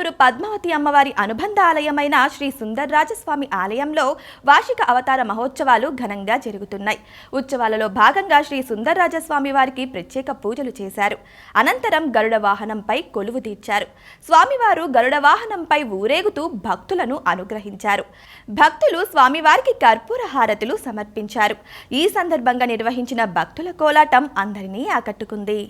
తిరుచానూరు పద్మావతి అమ్మవారి అనుబంధ ఆలయమైన శ్రీ సుందర్రాజస్వామి ఆలయంలో వార్షిక అవతార మహోత్సవాలు ఘనంగా జరుగుతున్నాయి. ఉత్సవాలలో భాగంగా శ్రీ సుందర్రాజస్వామి వారికి ప్రత్యేక పూజలు చేశారు. అనంతరం గరుడ వాహనంపై కొలువు తీర్చారు. స్వామివారు గరుడ వాహనంపై ఊరేగుతూ భక్తులను అనుగ్రహించారు. భక్తులు స్వామివారికి కర్పూర హారతులు సమర్పించారు. ఈ సందర్భంగా నిర్వహించిన భక్తుల కోలాటం అందరినీ ఆకట్టుకుంది.